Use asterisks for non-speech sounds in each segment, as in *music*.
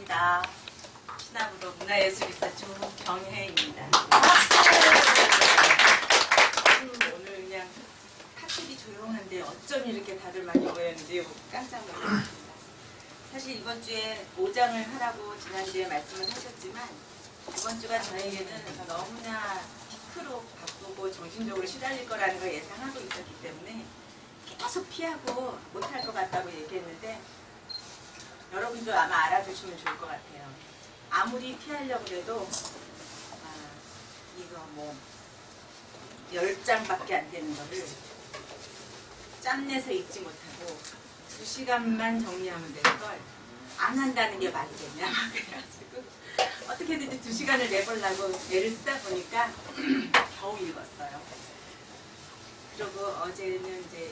반갑습니다. 신화부도 문화예술이사 조경혜입니다. 음, 오늘 그냥 학습이 조용한데 어쩜 이렇게 다들 많이 모였는지 깜짝 놀랐습니다. 사실 이번 주에 5장을 하라고 지난주에 말씀을 하셨지만 이번 주가 저에게는 너무나 피크로 바쁘고 정신적으로 시달릴 거라는 걸 예상하고 있었기 때문에 계속 피하고 못할 것 같다고 얘기했는데 여러분도 아마 알아두시면 좋을 것 같아요. 아무리 피하려고 해도 아, 이거 뭐 10장밖에 안 되는 거를 짬내서 읽지 못하고 2시간만 정리하면 되는 걸안 한다는 게 말이 되냐 막 그래가지고 어떻게든지 2시간을 내보려고 애를 쓰다 보니까 *clears throat* 겨우 읽었어요. 그리고 어제는 이제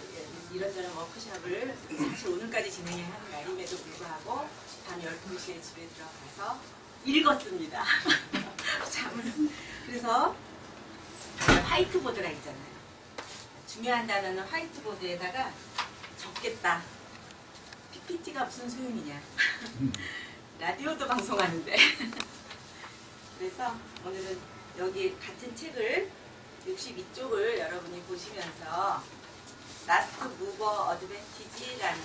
이런저런 워크숍을 사실 오늘까지 진행해야 하는 날임에도 불구하고 밤 12시에 집에 들어가서 읽었습니다. *laughs* 잠을. 그래서 화이트보드가 있잖아요. 중요한 단어는 화이트보드에다가 적겠다. PPT가 무슨 소용이냐. *laughs* 라디오도 방송하는데. *laughs* 그래서 오늘은 여기 같은 책을 62쪽을 여러분이 보시면서 라스트 무버 어드밴티지라는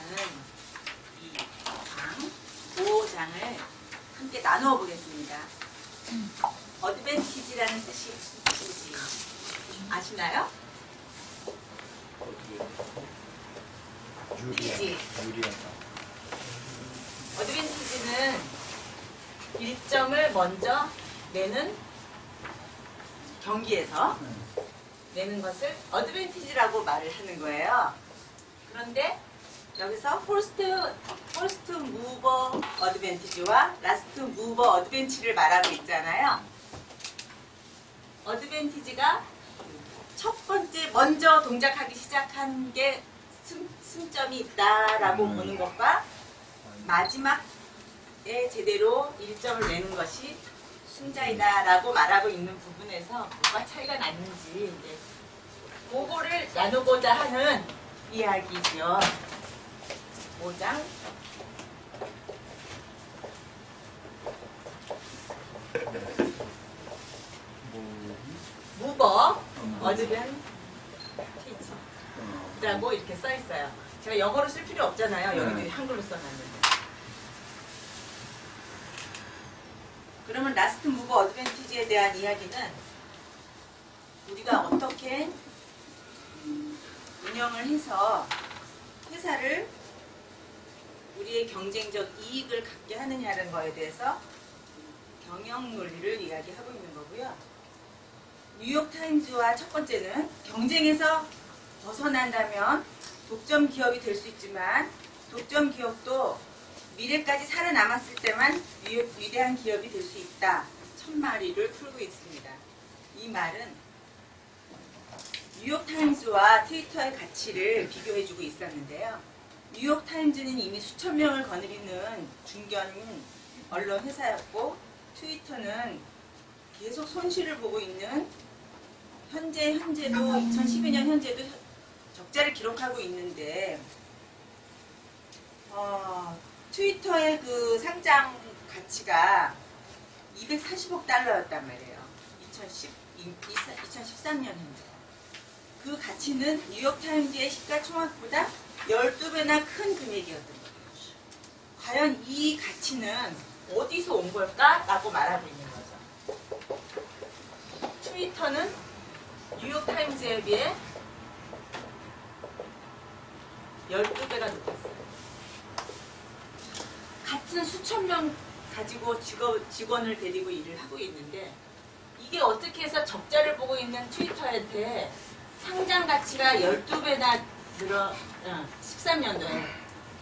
이 장, 5장을 함께 나누어 보겠습니다. 어드밴티지라는 뜻이 무슨 뜻인지 아시나요? 유리한, 유리하다. 어드밴티지는 일점을 먼저 내는 경기에서 내는 것을 어드밴티지라고 말을 하는 거예요. 그런데 여기서 포스트 포스트 무버 어드밴티지와 라스트 무버 어드밴티지를 말하고 있잖아요. 어드밴티지가 첫 번째 먼저 동작하기 시작한 게 승, 승점이 있다라고 음. 보는 것과 마지막에 제대로 1점을 내는 것이 승자이다라고 말하고 있는 부분에서 뭐가 차이가 났는지 그거를 나누고자 하는 이야기죠. 5장 뭐, 무버 음. 어드벤 티지 어, 라고 이렇게 써 있어요. 제가 영어로 쓸 필요 없잖아요. 여기도 네. 한글로 써놨는데. 그러면 라스트 무브 어드밴티지에 대한 이야기는 우리가 어떻게 음, 운영을 해서 회사를 우리의 경쟁적 이익을 갖게 하느냐는 거에 대해서 경영 논리를 이야기하고 있는 거고요. 뉴욕 타임즈와 첫 번째는 경쟁에서 벗어난다면 독점 기업이 될 수 있지만 독점 기업도 미래까지 살아남았을 때만 위, 위대한 기업이 될 수 있다. 첫 마리를 풀고 있습니다. 이 말은 뉴욕타임즈와 트위터의 가치를 비교해주고 있었는데요. 뉴욕타임즈는 이미 수천 명을 거느리는 중견 언론 회사였고 트위터는 계속 손실을 보고 있는 현재 현재도 2012년 현재도 적자를 기록하고 있는데 어, 트위터의 그 상장 가치가 240억 달러였단 말이에요. 2010, 2013년 현재. 그 가치는 뉴욕타임즈의 시가총액보다 12배나 큰 금액이었던 거예요. 과연 이 가치는 어디서 온 걸까? 라고 말하고 있는 거죠. 트위터는 뉴욕타임즈에 비해 12배가 높았어요. 같은 수천 명 가지고 직원, 직원을 데리고 일을 하고 있는데 이게 어떻게 해서 적자를 보고 있는 트위터한테 상장 가치가 12배나 늘어, 어, 13년도에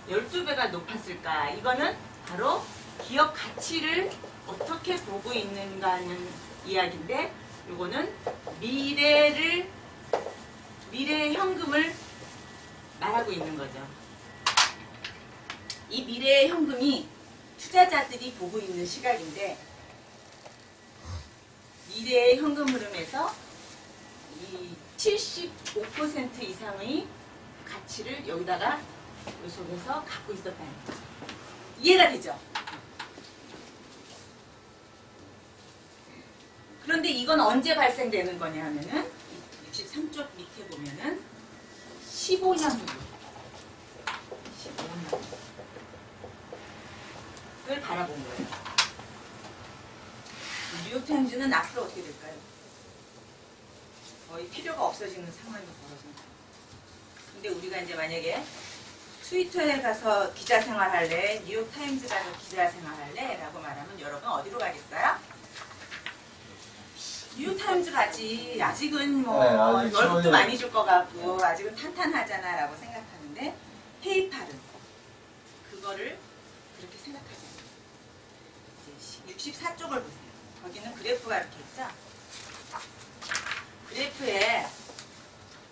12배가 높았을까? 이거는 바로 기업 가치를 어떻게 보고 있는가 하는 이야기인데 이거는 미래를 미래의 현금을 말하고 있는 거죠. 이 미래의 현금이 투자자들이 보고 있는 시각인데 미래의 현금 흐름에서 이 75% 이상의 가치를 여기다가 이 속에서 갖고 있었다는 거죠. 이해가 되죠? 그런데 이건 언제 발생되는 거냐 하면은 63쪽 밑에 보면은 15년 후 15년을 바라본 거예요. 뉴욕 타임즈는 앞으로 어떻게 될까요? 거의 필요가 없어지는 상황이 벌어진다. 근데 우리가 이제 만약에 트위터에 가서 기자 생활할래, 뉴욕타임즈 가서 기자 생활할래? 라고 말하면 여러분 어디로 가겠어요? 뉴욕타임즈 가지. 아직은 뭐 네, 아직 월급도 많이 줄 것 같고 아직은 탄탄하잖아 라고 생각하는데 페이팔은 그거를 그렇게 생각하지 않아요. 64쪽을 보세요. 거기는 그래프가 이렇게 있죠? 그래프에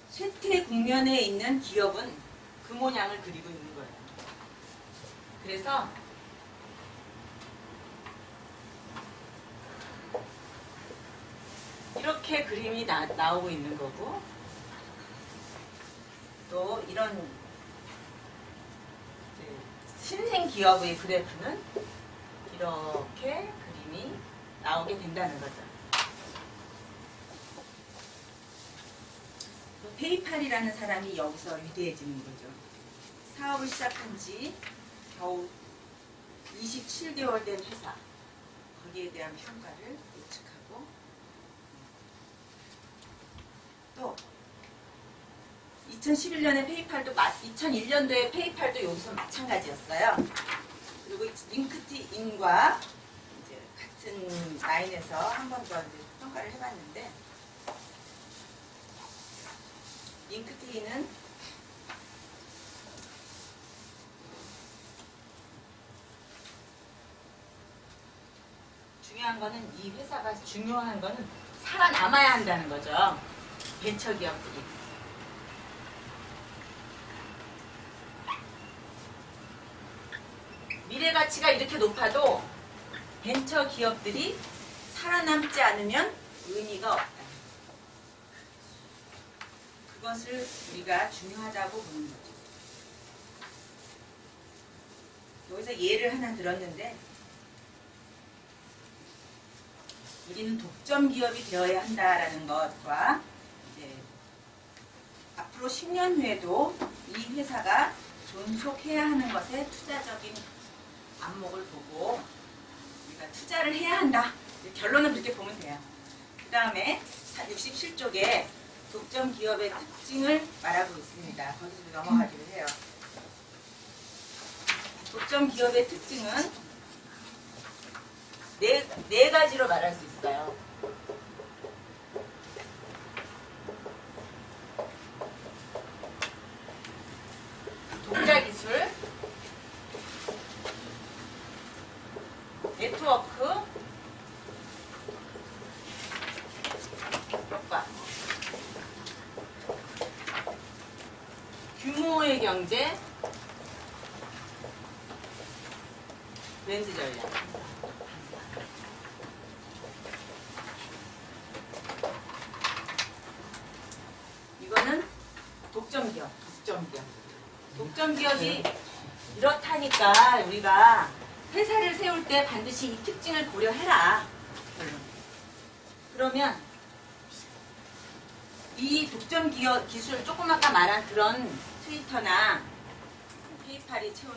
쇠퇴 국면에 있는 기업은 그 모양을 그리고 있는 거예요. 그래서 이렇게 그림이 나, 나오고 있는 거고 또 이런 신생 기업의 그래프는 이렇게 그림이 나오게 된다는 거죠. 페이팔이라는 사람이 여기서 위대해지는 거죠. 사업을 시작한 지 겨우 27개월 된 회사. 거기에 대한 평가를 예측하고 또 2011년에 페이팔도 2001년도에 페이팔도 여기서 마찬가지였어요. 그리고 링크트인과 이제 같은 라인에서 한 번 더 평가를 해봤는데 링크트인은 중요한 거는 이 회사가 중요한 거는 살아남아야 한다는 거죠. 벤처기업들이. 미래 가치가 이렇게 높아도 벤처 기업들이 살아남지 않으면 의미가 없다. 그것을 우리가 중요하다고 보는 거죠. 여기서 예를 하나 들었는데 우리는 독점 기업이 되어야 한다라는 것과 이제 앞으로 10년 후에도 이 회사가 존속해야 하는 것에 투자적인 안목을 보고 우리가 투자를 해야 한다. 결론은 그렇게 보면 돼요. 그 다음에 67쪽에 독점 기업의 특징을 말하고 있습니다. 거기서 넘어가기로 해요. 독점 기업의 특징은 네, 네 가지로 말할 수 있어요. 독자 기술, 네트워크, 효과, 규모의 경제, 렌즈 전략. 이거는 독점 기업, 독점 기업. 독점 기업이 이렇다니까 우리가 회사를 세울 때 반드시 이 특징을 고려해라. 그러면 이 독점 기업 기술 조금 아까 말한 그런 트위터나 페이팔이 채운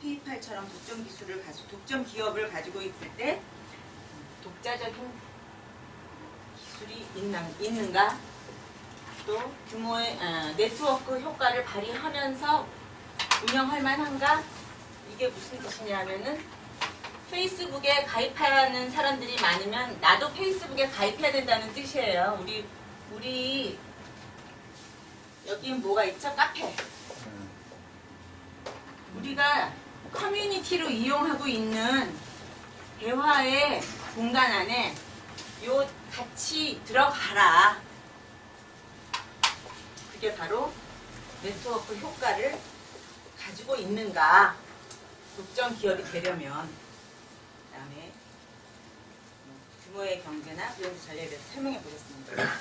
페이팔처럼 독점 기술을 가지고 독점 기업을 가지고 있을 때 독자적인 기술이 있나, 있는가 또 규모의 아, 네트워크 효과를 발휘하면서 운영할 만한가 이게 무슨 뜻이냐면은 페이스북에 가입하는 사람들이 많으면 나도 페이스북에 가입해야 된다는 뜻이에요. 우리 우리 여기 뭐가 있죠? 카페. 음. 우리가 커뮤니티로 이용하고 있는 대화의 공간 안에 요 같이 들어가라. 그게 바로 네트워크 효과를 가지고 있는가. 독점 기업이 되려면. 그 다음에 규모의 경제나 브랜드 전략에 대해서 설명해 보겠습니다.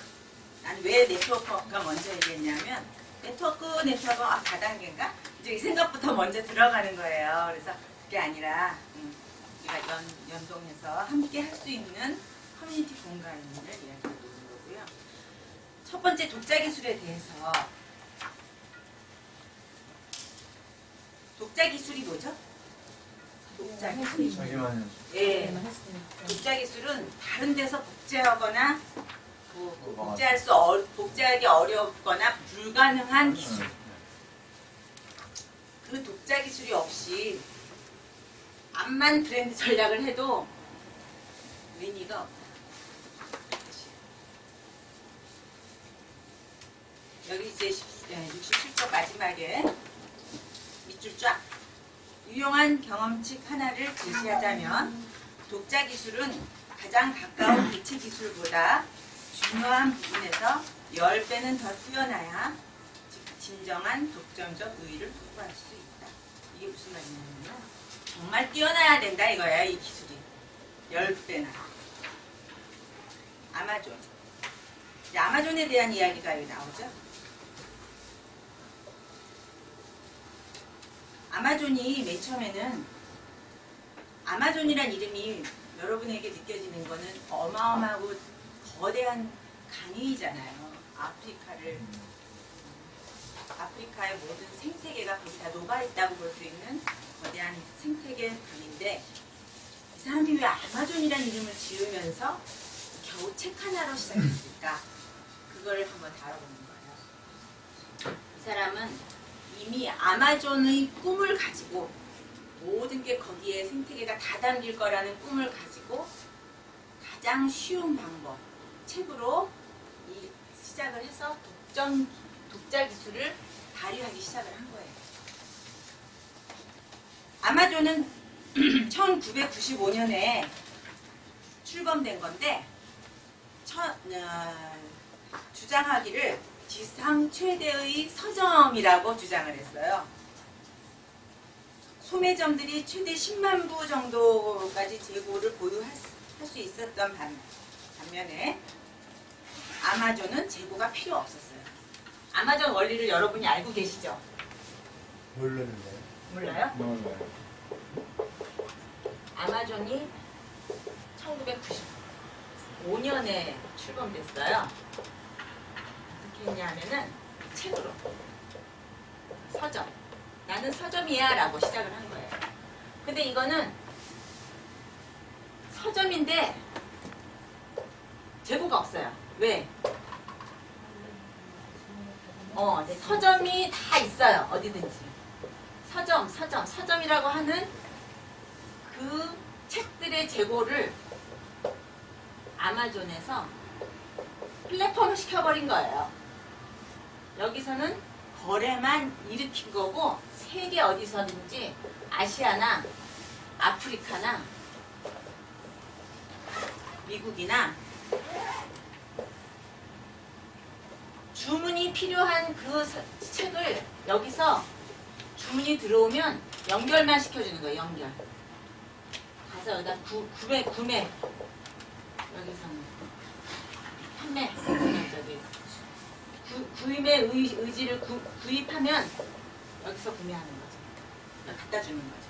나는 왜 네트워크가 먼저 얘기했냐면 네트워크 네트워크 아 다단계인가? 이제 이 생각부터 먼저 들어가는 거예요. 그래서 그게 아니라 음, 우리가 연, 연동해서 함께 할 수 있는 커뮤니티 공간을 이야기하고 있는 거고요. 첫 번째 독자 기술에 대해서 독자 기술이 뭐죠? 독자 기술. 예. 독자 기술은 다른 데서 복제하거나 뭐 복제할 수 어, 복제하기 어렵거나 불가능한 기술. 그 독자 기술이 없이 암만 브랜드 전략을 해도 의미가 없다. 여기 이제 67쪽 마지막에 밑줄 쫙 유용한 경험칙 하나를 제시하자면 독자 기술은 가장 가까운 대체 기술보다 중요한 부분에서 10배는 더 뛰어나야 즉 진정한 독점적 우위를 확보할 수 있다. 이게 무슨 말이냐면요. 정말 뛰어나야 된다 이거야 이 기술이. 10배나. 아마존. 아마존에 대한 이야기가 여기 나오죠. 아마존이 맨 처음에는 아마존이란 이름이 여러분에게 느껴지는 거는 어마어마하고 거대한 강이잖아요. 아프리카를 아프리카의 모든 생태계가 거기 다 녹아있다고 볼 수 있는 거대한 생태계 강인데 이 사람이 왜 아마존이라는 이름을 지으면서 겨우 책 하나로 시작했을까? 그걸 한번 다뤄보는 거예요. 이 사람은 이미 아마존의 꿈을 가지고 모든 게 거기에 생태계가 다 담길 거라는 꿈을 가지고 가장 쉬운 방법 책으로 이 시작을 해서 독점 독자 기술을 발휘하기 시작을 한 거예요. 아마존은 *clears throat* 1995년에 출범된 건데 첫, 어, 주장하기를 지상 최대의 서점이라고 주장을 했어요. 소매점들이 최대 10만 부 정도까지 재고를 보유할 수 있었던 반, 반면에 아마존은 재고가 필요 없었어요. 아마존 원리를 여러분이 알고 계시죠? 모르는데. 몰라요? 몰라요. 아마존이 1995년에 출범됐어요. 어떻게 했냐면은 책으로 서점. 나는 서점이야 라고 시작을 한 거예요. 근데 이거는 서점인데 재고가 없어요. 왜? 어, 네, 서점이 다 있어요. 어디든지. 서점, 서점, 서점이라고 하는 그 책들의 재고를 아마존에서 플랫폼을 시켜버린 거예요. 여기서는 거래만 일으킨 거고 세계 어디서든지 아시아나 아프리카나 미국이나 주문이 필요한 그 서- 책을 여기서 주문이 들어오면 연결만 시켜주는 거예요. 연결. 가서 여기다 구, 구매 구매 여기서는 판매 구, 구입의 의, 의지를 구, 구입하면 여기서 구매하는 거죠. 여기 갖다 주는 거죠.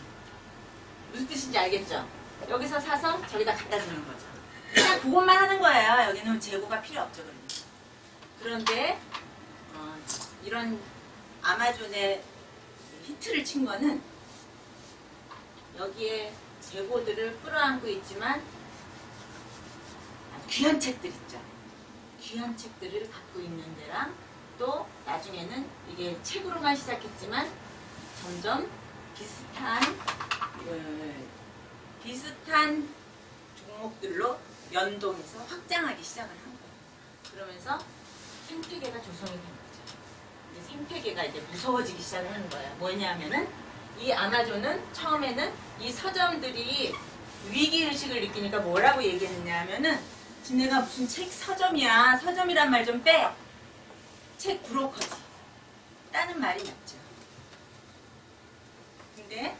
무슨 뜻인지 알겠죠? 여기서 사서 저기다 갖다 주는 거죠. 그냥 그것만 하는 거예요. 여기는 재고가 필요 없죠. 그러니까. 그런데 어, 이런 아마존의 히트를 친 거는 여기에 재고들을 끌어안고 있지만 귀한 책들 있죠. 귀한 책들을 갖고 있는 데랑 또 나중에는 이게 책으로만 시작했지만 점점 비슷한 그, 비슷한 종목들로 연동해서 확장하기 시작을 한 거예요. 그러면서 생태계가 조성이 된 거죠. 이제 생태계가 이제 무서워지기 시작을 하는 거예요. 뭐냐면은 이 아마존은 처음에는 이 서점들이 위기 의식을 느끼니까 뭐라고 얘기했냐면은 지네가 무슨 책 서점이야. 서점이란 말 좀 빼. 책 브로커지. 라는 말이 맞죠. 근데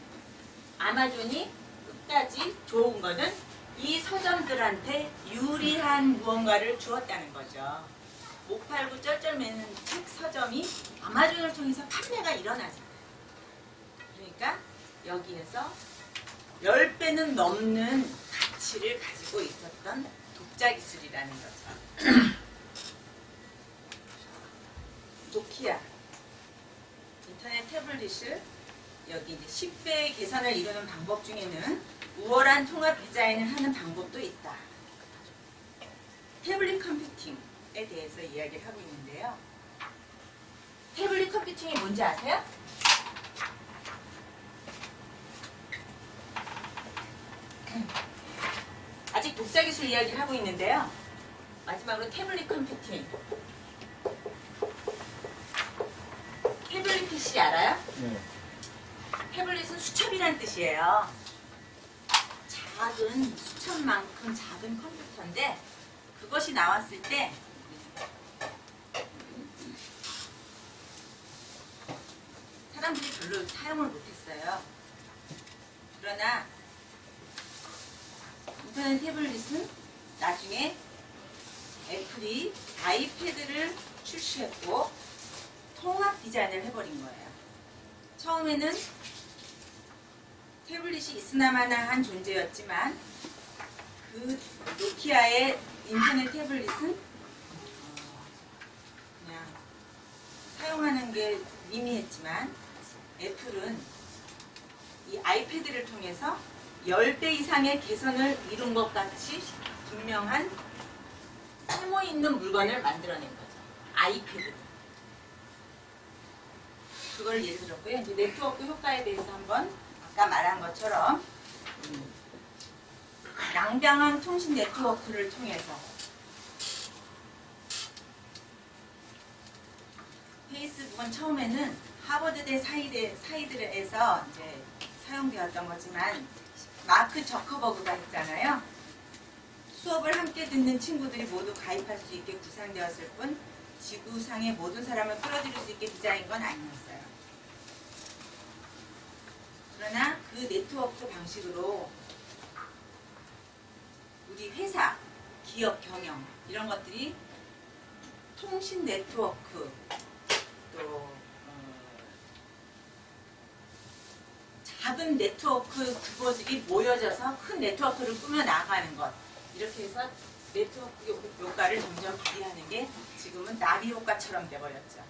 아마존이 끝까지 좋은 거는 이 서점들한테 유리한 무언가를 주었다는 거죠. 못 팔고 쩔쩔매는 책 서점이 아마존을 통해서 판매가 일어나잖아요. 그러니까 여기에서 10배는 넘는 가치를 가지고 있었던 독자 기술이라는 거죠. *clears throat* 노키아 인터넷 태블릿을 여기 이제 10배의 계산을 이루는 방법 중에는 우월한 통합 디자인을 하는 방법도 있다. 태블릿 컴퓨팅에 대해서 이야기를 하고 있는데요. 태블릿 컴퓨팅이 뭔지 아세요? 아직 독자 기술 이야기를 하고 있는데요. 마지막으로 태블릿 컴퓨팅. PC 알아요? 네. 태블릿은 수첩이란 뜻이에요. 작은 수첩만큼 작은 컴퓨터인데 그것이 나왔을 때 사람들이 별로 사용을 못했어요. 그러나 인터넷 태블릿은 나중에 애플이 아이패드를 출시했고 통합 디자인을 해버린 거예요. 처음에는 태블릿이 있으나마나한 존재였지만 그 노키아의 인터넷 태블릿은 어, 그냥 사용하는 게 미미했지만 애플은 이 아이패드를 통해서 10배 이상의 개선을 이룬 것 같이 분명한 쓸모 있는 물건을 만들어낸 거죠. 아이패드. 그걸 예를 들었고요. 이제 네트워크 효과에 대해서 한번 아까 말한 것처럼 음, 양방향 통신 네트워크를 통해서 페이스북은 처음에는 하버드대 사이드, 사이드에서 이제 사용되었던 거지만 마크 저커버그가 있잖아요. 수업을 함께 듣는 친구들이 모두 가입할 수 있게 구상되었을 뿐 지구상의 모든 사람을 끌어들일 수 있게 디자인 건 아니었어요. 그러나 그 네트워크 방식으로 우리 회사, 기업 경영 이런 것들이 통신 네트워크 또 어, 작은 네트워크 그것들이 모여져서 큰 네트워크를 꾸며 나가는 것 이렇게 해서 네트워크 효- 효과를 점점 발휘하는 게 지금은 나비 효과처럼 돼버렸죠.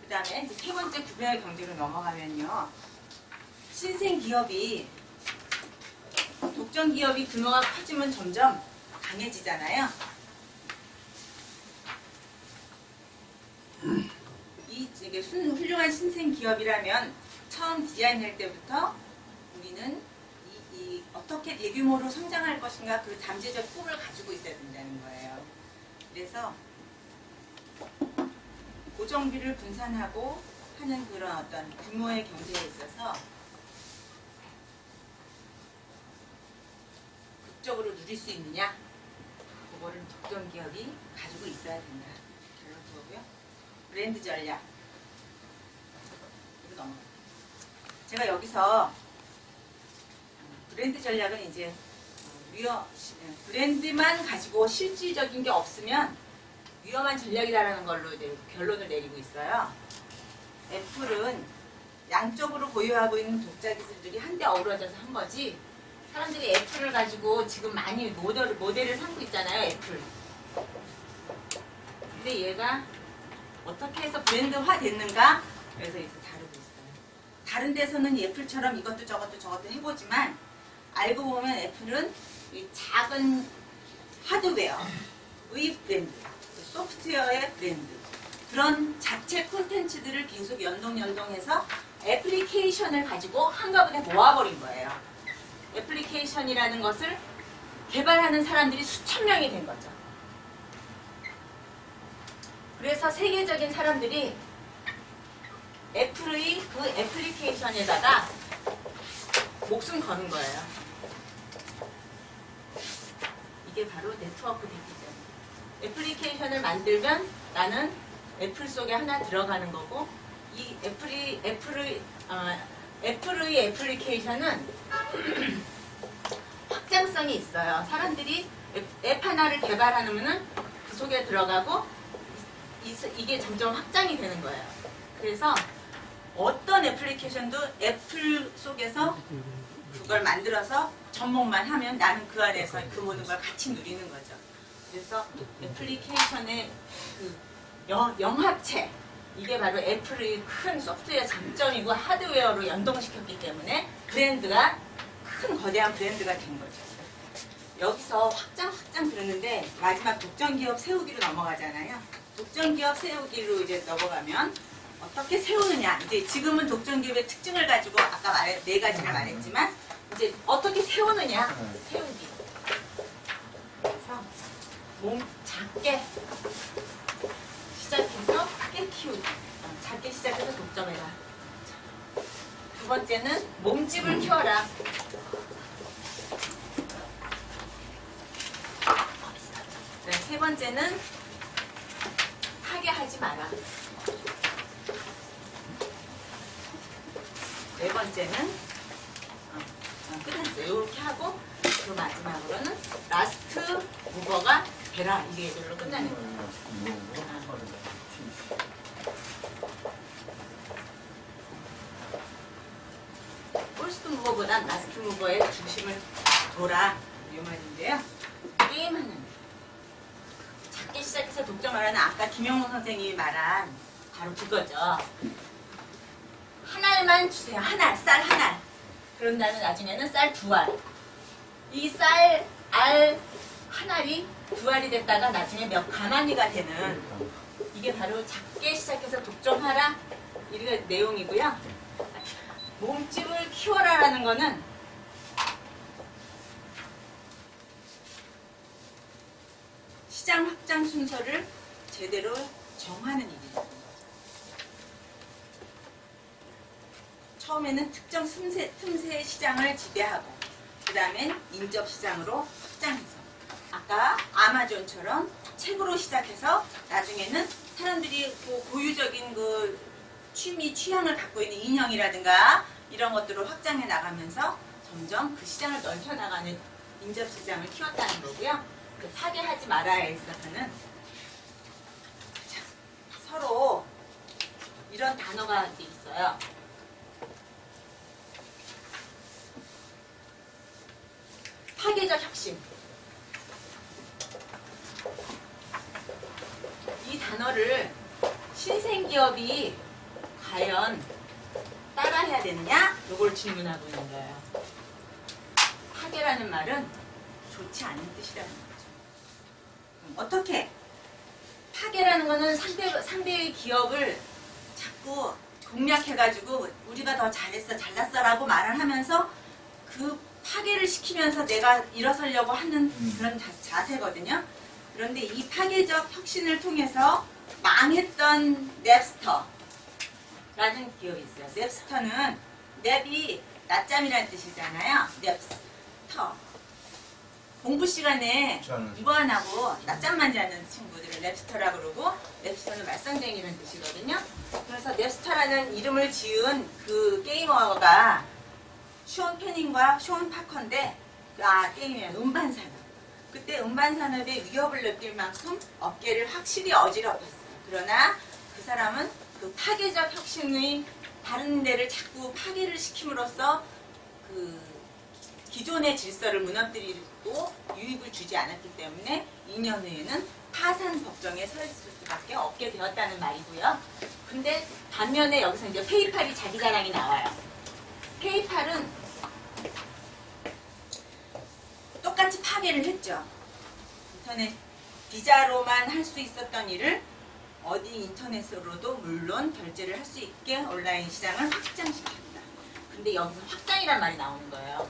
그 다음에 세 번째 구매의 경제로 넘어가면요. 신생 기업이 독점 기업이 규모가 커지면 점점 강해지잖아요. 이 이게 순- 훌륭한 신생 기업이라면 처음 디자인할 때부터 우리는 이, 이 어떻게 대규모로 성장할 것인가 그 잠재적 꿈을 가지고 있어야 된다는 거예요. 그래서 고정비를 분산하고 하는 그런 어떤 규모의 경제에 있어서 극적으로 누릴 수 있느냐? 그거를 독점 기업이 가지고 있어야 된다. 결론 그거고요. 브랜드 전략. 이거 넘어. 제가 여기서 브랜드 전략은 이제 브랜드만 가지고 실질적인 게 없으면 위험한 전략이라는 걸로 이제 결론을 내리고 있어요. 애플은 양쪽으로 보유하고 있는 독자 기술들이 한데 어우러져서 한 거지. 사람들이 애플을 가지고 지금 많이 모델, 모델을 삼고 있잖아요, 애플. 근데 얘가 어떻게 해서 브랜드화 됐는가? 그래서 이제 다루고 있어요. 다른 데서는 애플처럼 이것도 저것도 저것도 해보지만 알고 보면 애플은 이 작은 하드웨어의 브랜드, 소프트웨어의 브랜드 그런 자체 콘텐츠들을 계속 연동 연동해서 애플리케이션을 가지고 한꺼번에 모아버린 거예요. 애플리케이션이라는 것을 개발하는 사람들이 수천 명이 된 거죠. 그래서 세계적인 사람들이 애플의 그 애플리케이션에다가 목숨 거는 거예요. 이게 바로 네트워크 되기죠. 애플리케이션을 만들면 나는 애플 속에 하나 들어가는 거고 이 애플이 애플의 어, 애플의 애플리케이션은 *clears throat* 확장성이 있어요. 사람들이 앱, 앱 하나를 개발하면은 그 속에 들어가고 이, 이게 점점 확장이 되는 거예요. 그래서 어떤 애플리케이션도 애플 속에서 그걸 만들어서 접목만 하면 나는 그 안에서 그 모든 걸 같이 누리는 거죠. 그래서 애플리케이션의 그 영, 영합체 이게 바로 애플의 큰 소프트웨어 장점이고 하드웨어로 연동시켰기 때문에 브랜드가 큰 거대한 브랜드가 된 거죠. 여기서 확장 확장 그러는데 마지막 독점 기업 세우기로 넘어가잖아요. 독점 기업 세우기로 이제 넘어가면 어떻게 세우느냐. 이제 지금은 독점 기업의 특징을 가지고 아까 말해 네 가지를 말했지만 이제 어떻게 세우느냐. 세우기. 그래서 몸 작게 시작해서 크게 키우기. 어, 작게 시작해서 독점해라. 자, 두 번째는 몸집을 키워라. 네, 세 번째는 파괴하지 마라. 네 번째는 어, 어, 끝났어요. 이렇게 하고 그 마지막으로는 라스트 무버가 되라 이게 이걸로 끝나는 거예요. 무버보단 라스트 무버의 중심을 둬라 이 말인데요. 게임하는 작게 시작해서 독점하라는 아까 김영호 선생님이 말한 바로 그거죠. 한 알만 주세요. 한 알, 쌀 한 알. 그런 다음에 나중에는 쌀 두 알. 이 쌀, 알, 한 알이 두 알이 됐다가 나중에 몇 가마니가 되는 이게 바로 작게 시작해서 독점하라 이게 내용이고요. 몸집을 키워라라는 거는 시장 확장 순서를 제대로 정하는 일이다. 처음에는 특정 틈새, 틈새 시장을 지배하고 그 다음엔 인접 시장으로 확장해서 아까 아마존처럼 책으로 시작해서 나중에는 사람들이 그 고유적인 그 취미 취향을 갖고 있는 인형이라든가 이런 것들을 확장해 나가면서 점점 그 시장을 넓혀 나가는 인접 시장을 키웠다는 거고요. 그 파괴하지 말아야 있어서는 자, 서로 이런 단어가 있어요. 파괴적 혁신. 이 단어를 신생 기업이 과연 따라해야 되느냐? 이걸 질문하고 있는 거예요. 파괴라는 말은 좋지 않은 뜻이라는 거죠. 어떻게? 파괴라는 거는 상대, 상대의 기업을 자꾸 공략해가지고 우리가 더 잘했어, 잘났어 라고 말을 하면서 그 파괴를 시키면서 내가 일어서려고 하는 그런 자, 자세거든요. 그런데 이 파괴적 혁신을 통해서 망했던 넵스터 라는 기업이 있어요. 넵스터는 넵이 낮잠이라는 뜻이잖아요. 넵스터. 공부 시간에 저는- 이거 안 하고 낮잠만 자는 친구들을 랩스터라 그러고 랩스터는 말썽쟁이라는 뜻이거든요. 그래서 랩스터라는 이름을 지은 그 게이머가 쇼온 패닝과 쇼온 파커인데 아 게임이야 음반 산업. 그때 음반 산업에 위협을 느낄 만큼 업계를 확실히 어지럽혔어요. 그러나 그 사람은 그 파괴적 혁신의 다른 데를 자꾸 파괴를 시킴으로써 그 기존의 질서를 무너뜨리고 유익을 주지 않았기 때문에 2년 후에는 파산 법정에 서 있을 수밖에 없게 되었다는 말이고요. 근데 반면에 여기서 이제 페이팔이 자기 자랑이 나와요. 페이팔은 똑같이 파괴를 했죠. 인터넷 비자로만 할 수 있었던 일을 어디 인터넷으로도 물론 결제를 할 수 있게 온라인 시장을 확장시켰다. 근데 여기서 확장이란 말이 나오는 거예요.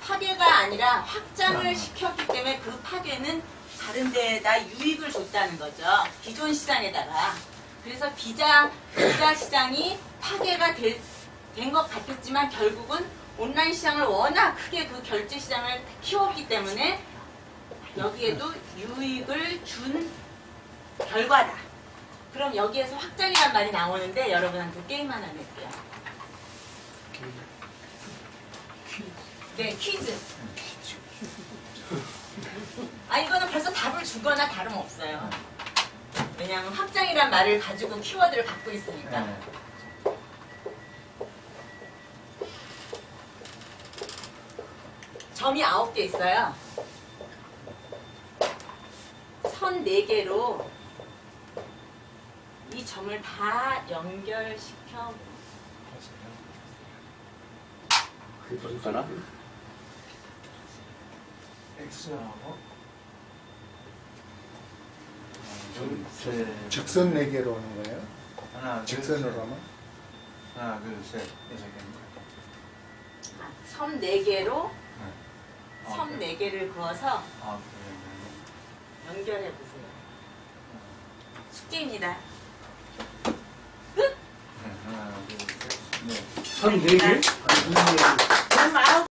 파괴가 아니라 확장을 시켰기 때문에 그 파괴는 다른 데에다 유익을 줬다는 거죠. 기존 시장에다가. 그래서 비자, 비자 시장이 파괴가 된 것 같았지만 결국은 온라인 시장을 워낙 크게 그 결제 시장을 키웠기 때문에 여기에도 유익을 준 결과다. 그럼 여기에서 확장이란 말이 나오는데 여러분한테 게임 하나 낼게요. 네, 퀴즈. 아, 이거는 벌써 답을 주거나 다름없어요. 왜냐하면 확장이란 말을 가지고 키워드를 갖고 있으니까. 점이 아홉 개 있어요. 선네 개로 이 점을 다 연결시켜 하나? X하고 둘, 직선 네 개로 오는 거예요? 하나, 둘, 직선으로 셋. 하면? 하나, 둘, 셋. 여섯. 섬네 개로 아, 섬네 개를 그어서 아, 그래. 연결해 보세요. 숙제입니다. 네, 하나, 둘, 셋. 네. 선 4개? 그럼 아홉